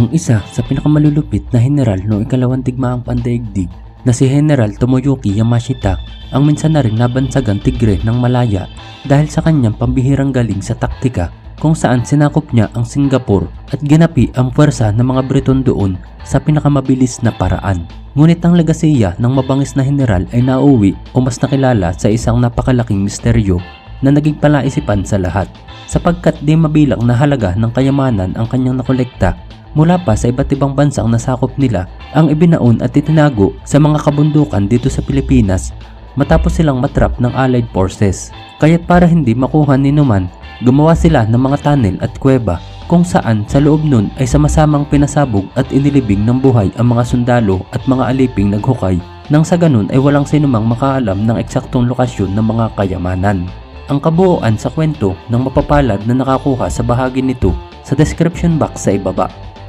ang isa sa pinakamalulupit na general noong ikalawang digmaang pandaigdig na si General Tomoyuki Yamashita ang minsan na rin nabansagang tigre ng Malaya dahil sa kanyang pambihirang galing sa taktika kung saan sinakop niya ang Singapore at ginapi ang puwersa ng mga Briton doon sa pinakamabilis na paraan. Ngunit ang legasiya ng mabangis na general ay nauwi o mas nakilala sa isang napakalaking misteryo na naging palaisipan sa lahat sapagkat di mabilang na halaga ng kayamanan ang kanyang nakolekta mula pa sa iba't ibang bansang nasakop nila ang ibinaon at itinago sa mga kabundukan dito sa Pilipinas matapos silang matrap ng Allied Forces. Kaya't para hindi makuha ni Numan, gumawa sila ng mga tunnel at kuweba kung saan sa loob nun ay sama-samang pinasabog at inilibing ng buhay ang mga sundalo at mga aliping naghukay nang sa ganun ay walang sinumang makaalam ng eksaktong lokasyon ng mga kayamanan. Ang kabuuan sa kwento ng mapapalad na nakakuha sa bahagi nito sa description box sa ibaba.